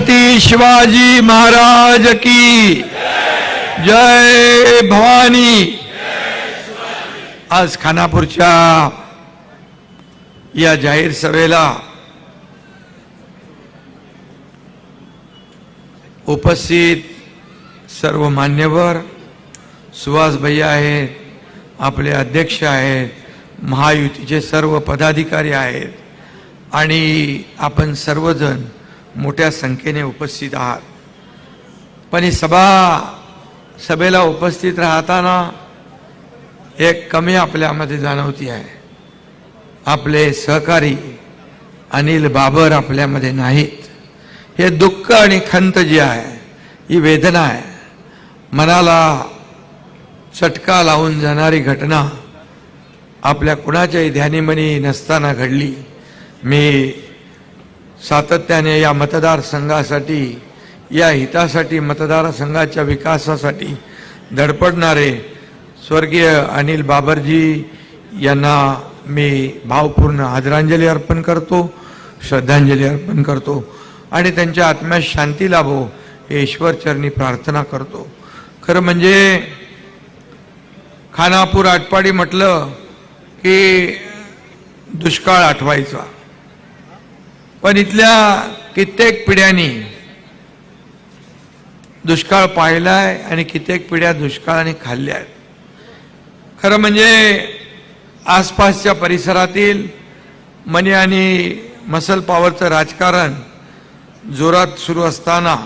छत्रपती शिवाजी महाराज की। जय भवानी। आज खानापूरच्या या जाहीर सभेला उपस्थित सर्व मान्यवर सुहास भैया आहेत आपले अध्यक्ष आहेत महायुतीचे सर्व पदाधिकारी आहेत आणि आपण सर्वजण मोठ्या संख्येने उपस्थित आहात. पण ही सभा सभेला उपस्थित राहताना एक कमी आपल्यामध्ये जाणवती आहे. आपले सहकारी अनिल बाबर आपल्यामध्ये नाहीत. हे दुःख आणि खंत जी आहे ही वेदना आहे. मनाला चटका लावून जाणारी घटना आपल्या कुणाच्याही ध्यानीमनी नसताना घडली. मी सातत्याने या मतदारसंघासाठी या हितासाठी मतदारसंघाच्या विकासासाठी धडपडणारे स्वर्गीय अनिल बाबरजी यांना मी भावपूर्ण आदरांजली अर्पण करतो श्रद्धांजली अर्पण करतो आणि त्यांच्या आत्म्यास शांती लाभो हे ईश्वरचरणी प्रार्थना करतो. खरं म्हणजे खानापूर आटपाडी म्हटलं की दुष्काळ आठवायचा. पण इथल्या कित्येक पिढ्यांनी दुष्काळ पाहिलाय आणि कित्येक पिढ्या दुष्काळाने खाल्ल्या आहेत. खरं म्हणजे आसपासच्या परिसरातील मनी आणि मसल पॉवरचं राजकारण जोरात सुरू असताना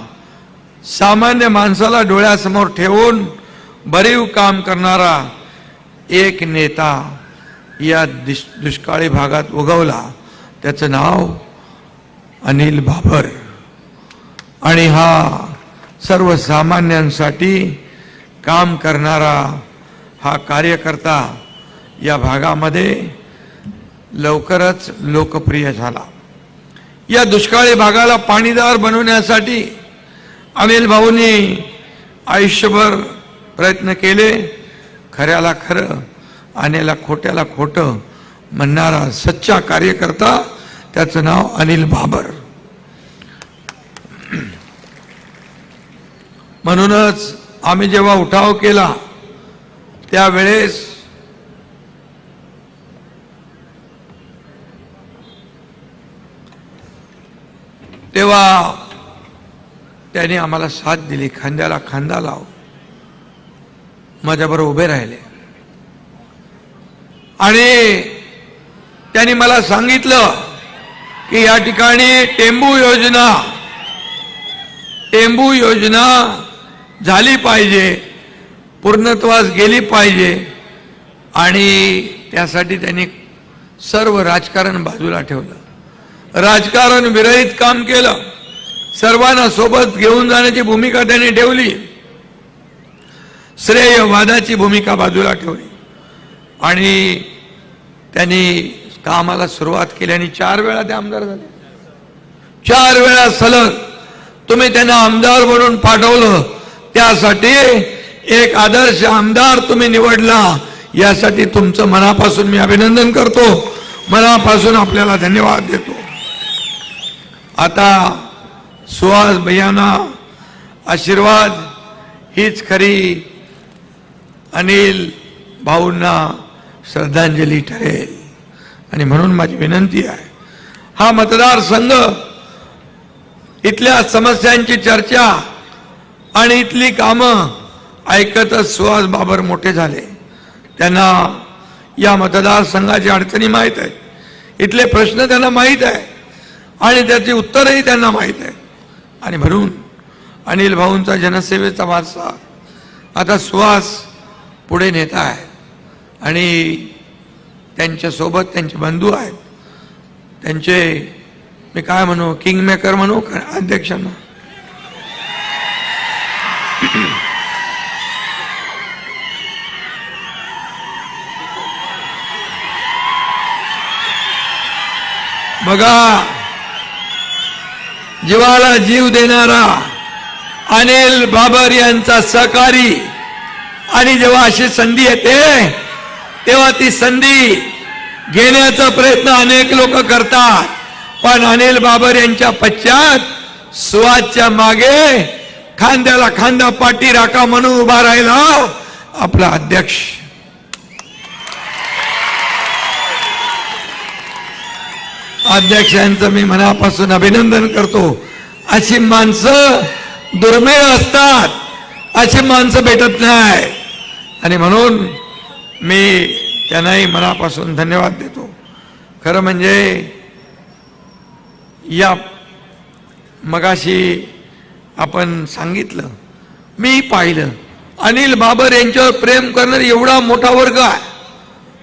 सामान्य माणसाला डोळ्यासमोर ठेवून भरीव काम करणारा एक नेता या दिश दुष्काळी भागात उगवला. त्याचं नाव अनिल बाबर आणि हा सर्वसामान्यांसाठी काम करणारा हा कार्यकर्ता या भागामध्ये लवकरच लोकप्रिय झाला. या दुष्काळी भागाला पाणीदार बनवण्यासाठी अनिल भाऊंनी आयुष्यभर प्रयत्न केले. खऱ्याला खरं आणेला खोट्याला खोटं म्हणणारा सच्चा कार्यकर्ता त्याचं नाव अनिल बाबर. म्हणूनच आम्ही जेव्हा उठाव केला त्यावेळेस तेव्हा त्यांनी आम्हाला साथ दिली खांद्याला खांदा लाव माझ्याबरोबर उभे राहिले. आणि त्यांनी मला सांगितलं की या ठिकाणी टेंबू योजना टेंबू योजना झाली पाहिजे पूर्णत्वास गेली पाहिजे आणि त्यासाठी त्यांनी सर्व राजकारण बाजूला ठेवलं. राजकारण विरहित काम केलं. सर्वांना सोबत घेऊन जाण्याची भूमिका त्यांनी ठेवली. श्रेयवादाची भूमिका बाजूला ठेवली. आणि त्यांनी कामाला सुरुवात केली आणि चार वेळा ते आमदार झाले. चार वेळा सलग तुम्ही त्यांना आमदार म्हणून पाठवलं. त्यासाठी एक आदर्श आमदार तुम्ही निवडला. यासाठी तुमचं मनापासून मी अभिनंदन करतो. मनापासून आपल्याला धन्यवाद देतो. आता सुहास भैयांना आशीर्वाद हीच खरी अनिल भाऊंना श्रद्धांजली ठरेल. आणि म्हणून माझी विनंती आहे हा मतदारसंघ इथल्या समस्यांची चर्चा आणि इथली कामं ऐकतच सुहास बाबर मोठे झाले. त्यांना या मतदारसंघाची अडचणी माहीत आहेत. इथले प्रश्न त्यांना माहीत आहे आणि त्याची उत्तरही त्यांना माहीत आहे. आणि म्हणून अनिल भाऊंचा जनसेवेचा वारसा आता सुहास पुढे नेता आहे. आणि त्यांच्यासोबत त्यांचे बंधू आहेत. त्यांचे मी काय म्हणू किंग मेकर म्हणू? अध्यक्षांना बघा जीवाला जीव देणारा अनिल बाबर यांचा सहकारी आणि जेव्हा अशी संधी येते तेव्हा ती संधी घेण्याचा प्रयत्न अनेक लोक करतात. पण अनिल बाबर यांच्या पश्चात सुवासच्या मागे खांद्याला खांदा पाठी राखा म्हणून उभा राहिला आपला अध्यक्ष. अध्यक्षांचं मी मनापासून अभिनंदन करतो. अशी माणसं दुर्मिळ असतात. अशी माणसं भेटत नाही. आणि म्हणून मी त्यांनाही मनापासून धन्यवाद देतो. खरं म्हणजे या मगाशी आपण सांगितलं मी पाहिलं. अनिल बाबर यांच्यावर प्रेम करणारा एवढा मोठा वर्ग आहे.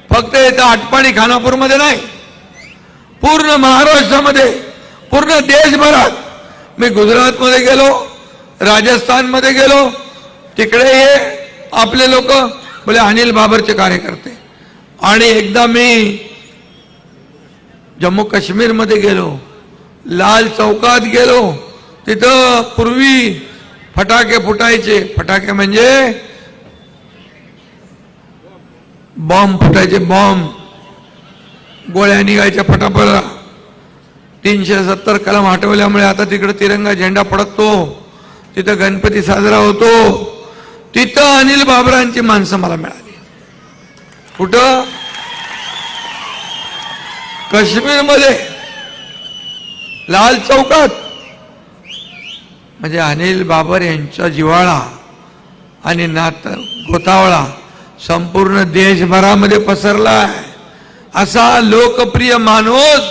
फक्त इथं आटपाणी खानापूरमध्ये नाही. पूर्ण महाराष्ट्रामध्ये पूर्ण देशभरात मी गुजरातमध्ये गेलो राजस्थानमध्ये गेलो. तिकडे हे आपले लोक बोले अनिल बाबरचे कार्यकर्ते. आणि एकदा मी जम्मू काश्मीरमध्ये गेलो लाल चौकात गेलो तिथं पूर्वी फटाके फुटायचे. फटाके म्हणजे बॉम्ब फुटायचे बॉम्ब. गोळ्या निघायच्या फटाफट. तीनशे सत्तर कलम हटवल्यामुळे आता तिकडे तिरंगा झेंडा फडकतो. तिथं गणपती साजरा होतो. तिथं अनिल बाबरांची माणसं मला मिळाली. कुठं? काश्मीरमध्ये. लाल चौकात. म्हणजे अनिल बाबर यांचा जिवाळा आणि नात गोतावळा संपूर्ण देशभरामध्ये पसरला आहे. असा लोकप्रिय माणूस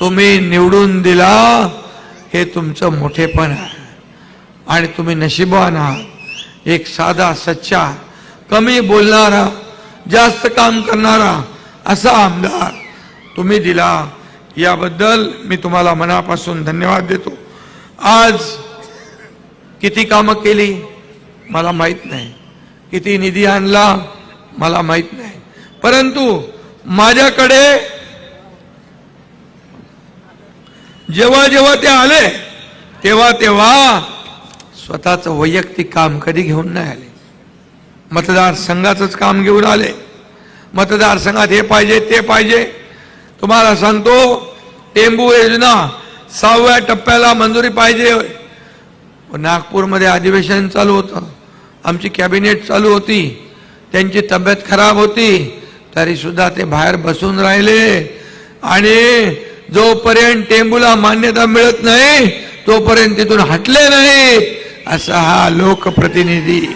तुम्ही निवडून दिला हे तुमचं मोठेपण आहे. आणि तुम्ही नशिबान आहात. एक साधा सच्चा कमी बोलणारा जास्त काम करणारा असा आमदार तुम्ही दिला. याबद्दल मी तुम्हाला मनापासून धन्यवाद देतो. आज किती कामं केली? मला माहीत नाही. किती निधी आणला? मला माहीत नाही. परंतु माझ्याकडे जेव्हा जेव्हा ते आले तेव्हा तेव्हा स्वतःचं वैयक्तिक काम कधी घेऊन नाही आले. मतदारसंघाचंच काम घेऊन आले. मतदारसंघात हे पाहिजे ते पाहिजे. तुम्हाला सांगतो टेंबू योजना सहाव्या टप्प्याला मंजुरी पाहिजे. नागपूरमध्ये अधिवेशन चालू होतं. आमची कॅबिनेट चालू होती. त्यांची तब्येत खराब होती. तरीसुद्धा ते बाहेर बसून राहिले. आणि जोपर्यंत टेंबूला मान्यता मिळत नाही तोपर्यंत तिथून हटले नाही असा हा लोकप्रतिनिधी.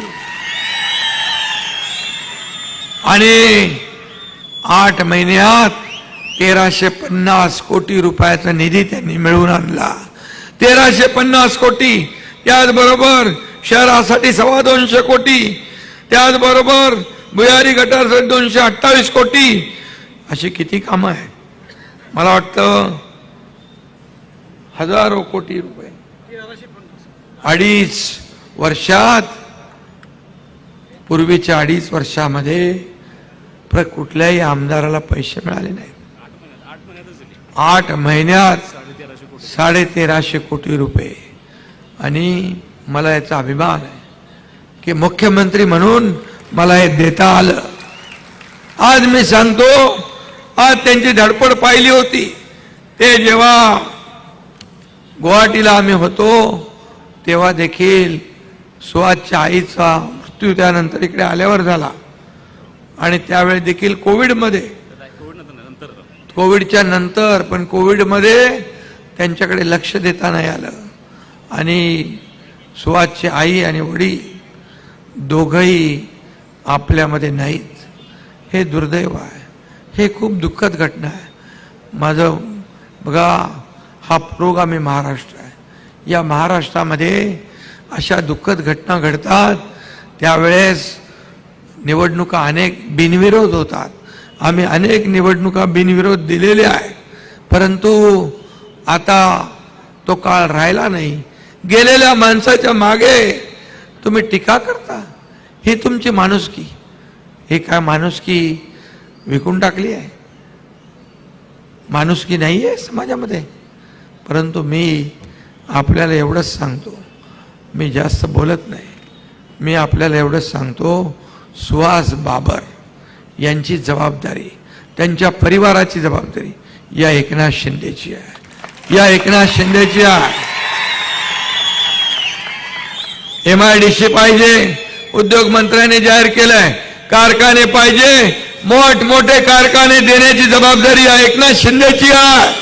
आणि आठ महिन्यात तेराशे पन्नास कोटी रुपयाचा निधी त्यांनी मिळवून आणला. तेराशे पन्नास कोटी त्याचबरोबर शहरासाठी सव्वा दोनशे कोटी त्याचबरोबर भुयारी गटारसाठी दोनशे अठ्ठावीस कोटी. अशी किती कामं आहेत? मला वाटतं हजारो कोटी रुपये. अडीच वर्षात पूर्वीच्या अडीच वर्षामध्ये प्र कुठल्याही आमदाराला पैसे मिळाले नाहीत. आठ महिन्यात साडे तेराशे कोटी रुपये. आणि मला याचा अभिमान आहे की मुख्यमंत्री म्हणून मला हे देता आलं. आज मी सांगतो आज त्यांची धडपड पाहिली होती. ते जेव्हा गुवाहाटीला आम्ही होतो तेव्हा देखील सुहासच्या आईचा मृत्यू त्यानंतर इकडे आल्यावर झाला. आणि त्यावेळी देखील कोविडमध्ये. कोविडच्या नंतर पण कोविडमध्ये त्यांच्याकडे लक्ष देता नाही आलं. आणि सुहासची आई आणि वडील दोघंही आपल्यामध्ये नाहीत. हे दुर्दैव आहे. हे खूप दुःखद घटना आहे. माझं बघा हा पुरोगामी महाराष्ट्र. या महाराष्ट्रामध्ये अशा दुःखद घटना घडतात त्यावेळेस निवडणुका अनेक बिनविरोध होतात. आम्ही अनेक निवडणुका बिनविरोध दिलेल्या आहेत परंतु आता तो काळ राहिला नाही. गेलेल्या माणसाच्या मागे तुम्ही टीका करता ही तुमची माणुसकी. हे काय माणुसकी विकून टाकली आहे? माणुसकी नाही आहे समाजामध्ये. परंतु मी आपल्याला एवढंच सांगतो. मी जास्त बोलत नाही. मी आपल्याला एवढंच सांगतो सुहास बाबर यांची जबाबदारी त्यांच्या परिवाराची जबाबदारी या एकनाथ शिंदेची आहे. या एकनाथ शिंदेची आहे. एम आय डी सी पाहिजे उद्योग मंत्र्यांनी जाहीर केलंय. कारखाने पाहिजे मोठमोठे कारखाने देण्याची जबाबदारी एकनाथ शिंदेची आहे.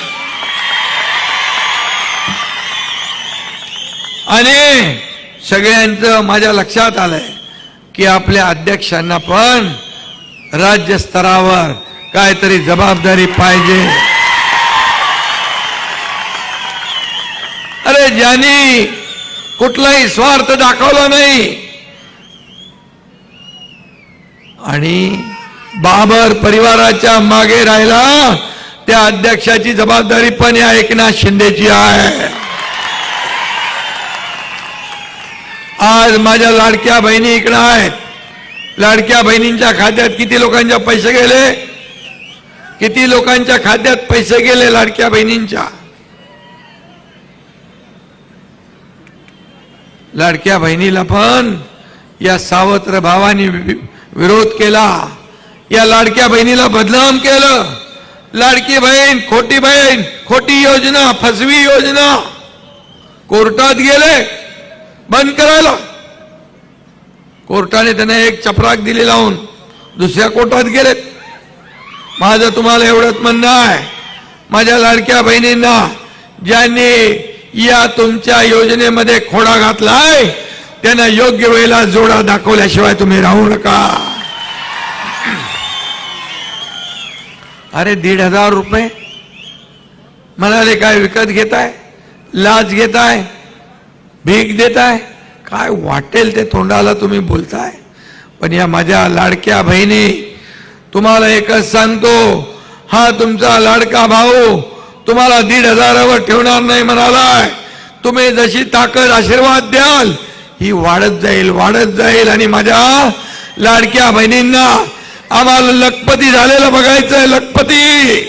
आणि सगळ्यांचं माझ्या लक्षात आलंय की आपल्या अध्यक्षांना पण राज्य स्तरावर काहीतरी जबाबदारी पाहिजे. अरे ज्यांनी कुठलाही स्वार्थ दाखवला नाही. आणि बाबर परिवाराच्या मागे राहिला त्या अध्यक्षाची जबाबदारी पण या एकनाथ शिंदेची आहे. आज माझ्या लाडक्या बहिणी इकडं आहेत. लाडक्या बहिणींच्या खात्यात किती लोकांच्या पैसे गेले? किती लोकांच्या खात्यात पैसे गेले लाडक्या बहिणींच्या? लाडक्या बहिणीला पण या सावत्र भावानी विरोध केला. या लाडक्या बहिणीला बदनाम केलं. लाडकी बहीण खोटी बहीण खोटी योजना फसवी योजना. कोर्टात गेले. बंद करायला. कोर्टाने त्यांना एक चपराक दिली लावून दुसऱ्या कोर्टात गेलेत. माझं तुम्हाला एवढंच म्हणणं आहे. माझ्या लाडक्या बहिणींना ज्यांनी या तुमच्या योजनेमध्ये खोडा घातलाय त्यांना योग्य वेळेला जोडा दाखवल्याशिवाय तुम्ही राहू नका. अरे दीड हजार रुपये? म्हणाले काय विकत घेताय? लाच घेताय? भीक देताय? काय वाटेल ते तोंडाला तुम्ही बोलताय? पण या माझ्या लाडक्या बहिणी तुम्हाला एकच सांगतो हा तुमचा लाडका भाऊ तुम्हाला दीड हजारावर ठेवणार नाही म्हणालाय. तुम्ही जशी ताकद आशीर्वाद द्याल ही वाढत जाईल वाढत जाईल. आणि माझ्या लाडक्या बहिणींना आम्हाला लखपती झालेलं बघायचंय लखपती.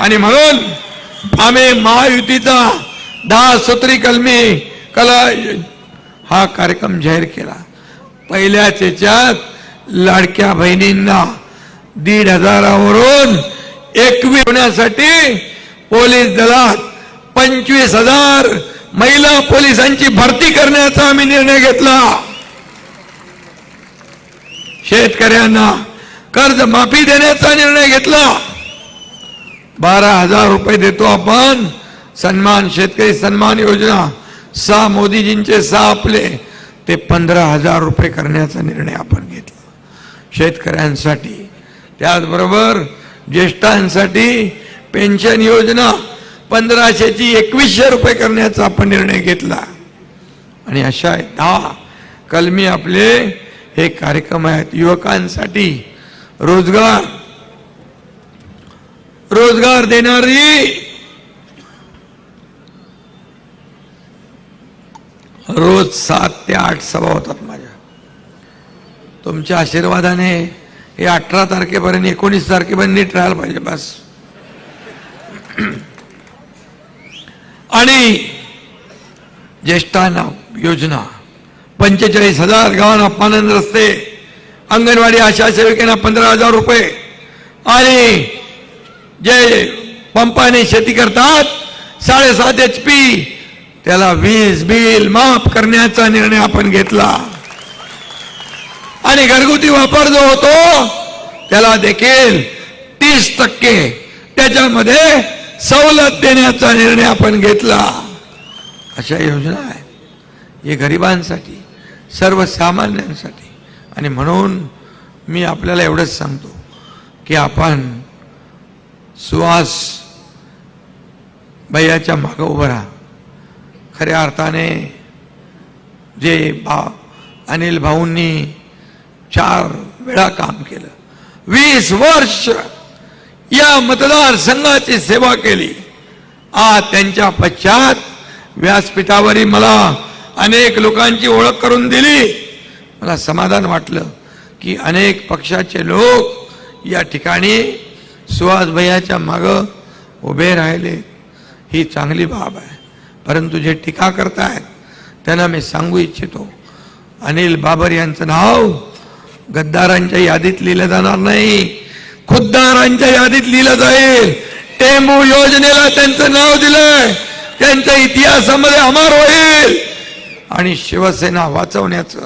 आणि म्हणून आम्ही महायुतीचा दहा सूत्री कलमी कला हा कार्यक्रम जाहीर केला. पहिल्याच याच्यात लाडक्या बहिणींना दीड हजारावरून एकवी होण्यासाठी पोलीस दलात पंचवीस हजार महिला पोलिसांची भरती करण्याचा आम्ही निर्णय घेतला. शेतकऱ्यांना कर्ज माफी देण्याचा निर्णय घेतला. बारा हजार रुपये देतो आपण. सन्मान शेतकरी सन्मान योजना सहा मोदीजींचे सहा आपले ते पंधरा हजार रुपये करण्याचा निर्णय आपण घेतला. शेतकऱ्यांसाठी त्याचबरोबर ज्येष्ठांसाठी पेन्शन योजना पंधराशेची एकवीसशे रुपये करण्याचा आपण निर्णय घेतला. आणि अशा दहा कलमी आपले हे कार्यक्रम आहेत. युवकांसाठी रोजगार रोजगार देणारी रोज सात ते आठ सभा होतात माझ्या. तुमच्या आशीर्वादाने हे अठरा तारखेपर्यंत एकोणीस तारखेपर्यंत नीट राहायला पाहिजे बस. आणि ज्येष्ठांना योजना पंचेचाळीस हजार गावांना पानंद रस्ते अंगणवाडी आशा सेविकांना पंधरा हजार रुपये. आणि जे पंपाने शेती करतात साडेसात एच पी त्याला वीज बिल माफ करण्याचा निर्णय आपण घेतला. आणि घरगुती वापर जो होतो त्याला देखील तीस टक्के त्याच्यामध्ये सवलत देण्याचा निर्णय आपण घेतला. अशा योजना आहेत. हे गरिबांसाठी सर्वसामान्यांसाठी. आणि म्हणून मी आपल्याला एवढंच सांगतो की आपण सुहास भैयाच्या मागं उभं राहा. खऱ्या अर्थाने जे भा अनिल भाऊंनी चार वेळा काम केलं. वीस वर्ष या मतदारसंघाची सेवा केली. आज त्यांच्या पश्चात व्यासपीठावरही मला अनेक लोकांची ओळख करून दिली. मला समाधान वाटलं की अनेक पक्षाचे लोक या ठिकाणी सुहास भैयाच्या मागं उभे राहिले. ही चांगली बाब आहे. परंतु जे टीका करतायत त्यांना मी सांगू इच्छितो. अनिल बाबर यांचं नाव गद्दारांच्या यादीत लिहिलं जाणार नाही. खुद्दारांच्या यादीत लिहिलं जाईल. टेमू योजनेला त्यांचं नाव दिलंय. त्यांच्या इतिहासामध्ये अमर होईल. आणि शिवसेना वाचवण्याचं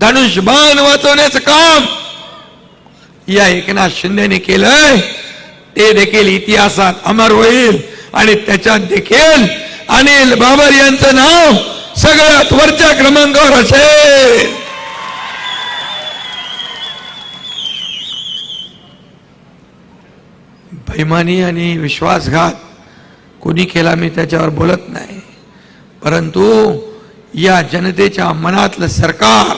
धनुष्यबाण वाचवण्याचं काम या एकनाथ शिंदेने केलंय. ते देखील इतिहासात अमर होईल आणि त्याच्यात देखील अनिल बाबर यांचं नाव सगळ्यात वरच्या क्रमांकावर असेल. बैमानी आणि विश्वासघात कोणी केला मी त्याच्यावर बोलत नाही. परंतु या जनतेच्या मनातलं सरकार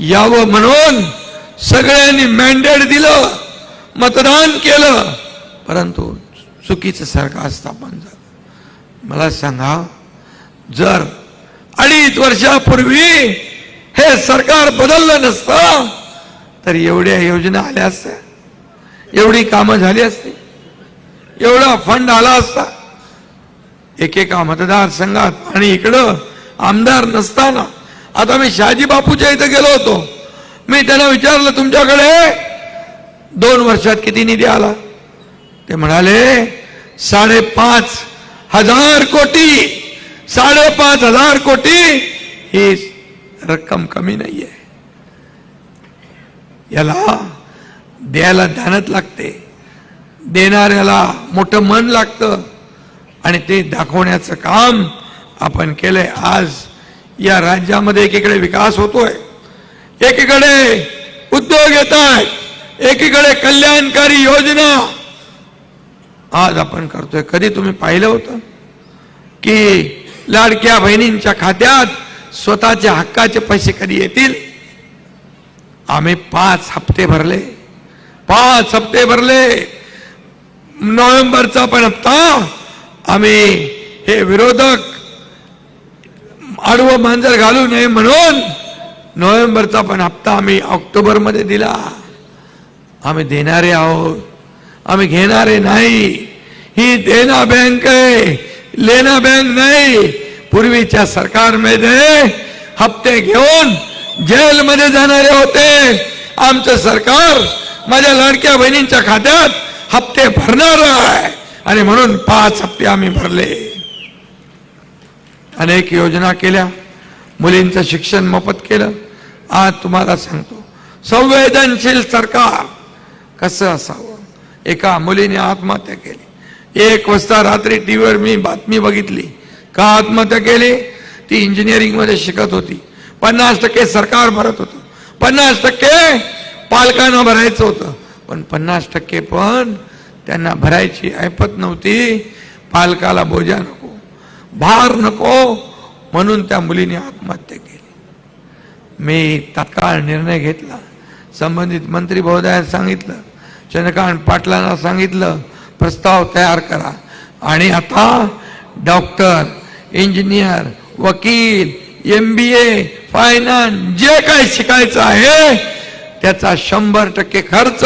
यावं म्हणून सगळ्यांनी मॅन्डेट दिलं मतदान केलं परंतु चुकीचं सरकार स्थापन झालं. मला सांगा जर अडीच वर्षापूर्वी हे सरकार बदललं नसतं तर एवढ्या योजना आल्या असत्या एवढी कामं झाली असती एवढा फंड आला असता. एकेका मतदारसंघात आणि इकडं आमदार नसताना आता मी शहाजी बापूच्या इथं गेलो होतो. मी त्यांना विचारलं तुमच्याकडे दोन वर्षात किती निधी आला? ते म्हणाले साडेपाच हजार कोटी साडेपाच हजार कोटी ही रक्कम कमी नाहीये. याला द्यायला ध्यानात लागते. देणाऱ्याला मोठं मन लागतं आणि ते दाखवण्याचं काम आपण केलंय. आज या राज्यामध्ये एकीकडे विकास होतोय एकीकडे उद्योग येत आहेत एकीकडे कल्याणकारी योजना आज आपण करतोय. कधी तुम्ही पाहिलं होतं? की लाडक्या बहिणींच्या खात्यात स्वतःचे हक्काचे पैसे कधी येतील? आम्ही पाच हप्ते भरले. पाच हप्ते भरले. नोव्हेंबरचा पण हप्ता. आम्ही हे विरोधक आडवं मांजर घालू नये म्हणून नोव्हेंबरचा पण हप्ता आम्ही ऑक्टोबरमध्ये दिला. आम्ही देणारे आहोत. आम्ही घेणारे नाही. ही देना बँक आहे. लेना बँक नाही. पूर्वीच्या सरकारमध्ये हप्ते घेऊन जेलमध्ये जाणारे होते. आमचं सरकार माझ्या लाडक्या बहिणींच्या खात्यात हप्ते भरणार आहे. आणि म्हणून पाच हप्ते आम्ही भरले. अनेक योजना केल्या. मुलींचं शिक्षण मोफत केलं. आज तुम्हाला सांगतो संवेदनशील सरकार कसं असावं? एका मुलीने आत्महत्या केली. एक वाजता रात्री टीव्हीवर मी बातमी बघितली. का आत्महत्या केली? ती इंजिनिअरिंगमध्ये शिकत होती. पन्नास टक्के सरकार भरत होतं. पन्नास टक्के पालकांना भरायचं होतं. पण पन्नास टक्के पण त्यांना भरायची ऐपत नव्हती. पालकाला बोजा नको भार नको म्हणून त्या मुलीने आत्महत्या केली. मी तात्काळ निर्णय घेतला. संबंधित मंत्री महोदयात सांगितलं चंद्रकांत पाटलांना सांगितलं प्रस्ताव तयार करा. आणि आता डॉक्टर इंजिनियर वकील एम बी ए फायनान्स जे काही शिकायचं आहे त्याचा शंभर टक्के खर्च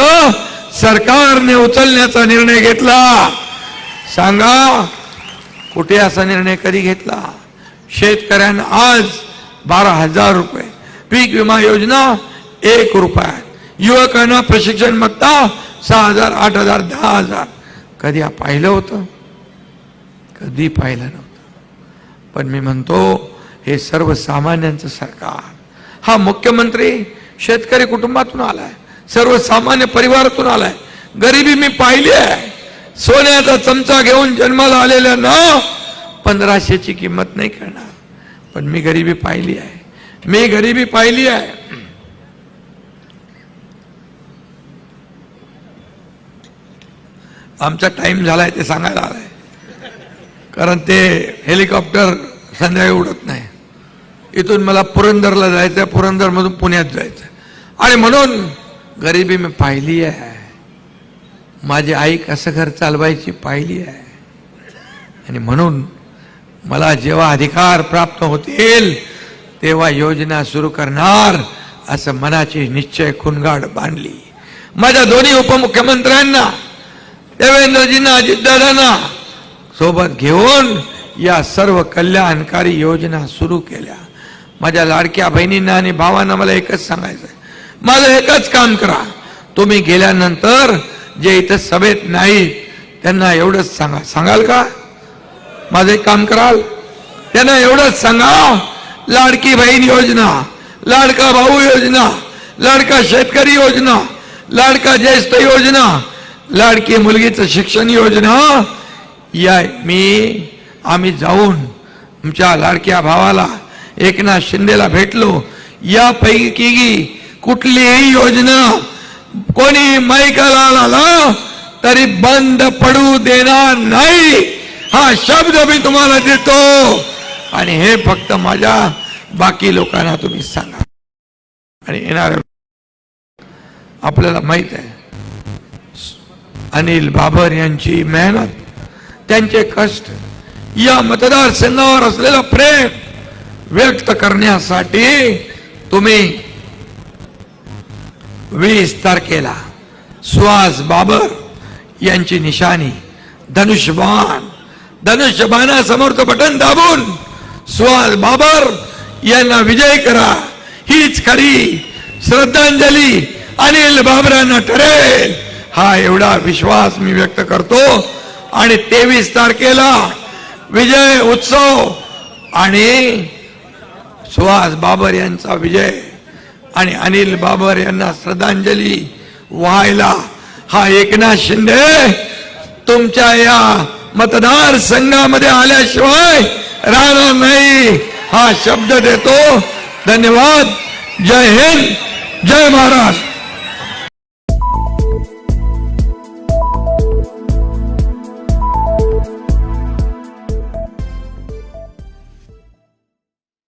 सरकारने उचलण्याचा निर्णय घेतला. सांगा कुठे असा निर्णय कधी घेतला? शेतकऱ्यांना आज बारा हजार रुपये. पीक विमा योजना एक रुपया युवकांना प्रशिक्षण मत्ता सहा हजार आठ हजार दहा हजार. कधी हा पाहिलं होतं? कधी पाहिलं नव्हतं. पण मी म्हणतो हे सर्वसामान्यांचं सरकार. हा मुख्यमंत्री शेतकरी कुटुंबातून आलाय सर्वसामान्य परिवारातून आलाय. गरिबी मी पाहिली आहे. सोन्याचा चमचा घेऊन जन्माला आलेल्या ना पंधराशेची किंमत नाही करणार. पण मी गरिबी पाहिली आहे. मी गरिबी पाहिली आहे. आमचा टाइम झालाय ते सांगायला आलाय. कारण ते हेलिकॉप्टर संध्याकाळी उडत नाही. इथून मला पुरंदरला जायचं आहे पुरंदरमधून पुण्यात जायचं आहे. आणि म्हणून गरिबी मी पाहिली आहे. माझी आई कसं घर चालवायची पाहिली आहे. आणि म्हणून मला जेव्हा अधिकार प्राप्त होतील तेव्हा योजना सुरू करणार असं मनाची निश्चय खुणगाड बांधली. माझ्या दोन्ही उपमुख्यमंत्र्यांना देवेंद्रजींना अजितदादांना सोबत घेऊन या सर्व कल्याणकारी योजना सुरू केल्या. माझ्या लाडक्या बहिणींना आणि भावांना मला एकच सांगायचं आहे माझं एकच काम करा. तुम्ही गेल्यानंतर जे इथं सभेत नाहीत त्यांना एवढंच सांगा. सांगाल का? माझं एक काम कराल? त्यांना एवढंच सांगा. लाडकी बहीण योजना लाडका भाऊ योजना लाडका शेतकरी योजना लाडका ज्येष्ठ योजना लाडकी मुलगीचं शिक्षण योजना या मी आम्ही जाऊन आमच्या लाडक्या भावाला एकनाथ शिंदेला भेटलो. यापैकी कुठलीही योजना कोणी मैकाला आला तरी बंद पडू देणार नाही. हा शब्द मी तुम्हाला देतो. आणि हे फक्त माझ्या बाकी लोकांना तुम्ही सांगा. आणि येणार आपल्याला माहीत आहे अनिल बाबर यांची मेहनत त्यांचे कष्ट या मतदारसंघावर असलेलं प्रेम व्यक्त करण्यासाठी तुम्ही वीस तारखेला सुहास बाबर यांची निशाणी धनुष्यबाण धनुष्यबाणासमोरचं बटन दाबून सुहास बाबर यांना विजय करा. हीच खरी श्रद्धांजली अनिल बाबरांना ठरेल. हा एवढा विश्वास मी व्यक्त करतो. आणि तेवीस तारखेला विजय उत्सव आणि सुहास बाबर यांचा विजय आणि अनिल बाबर यांना श्रद्धांजली व्हायला. हा एकनाथ शिंदे तुमच्या या मतदार संघामध्ये आल्याशिवाय राहणार नाही. हा शब्द देतो. धन्यवाद. जय हिंद. जय महाराष्ट्र.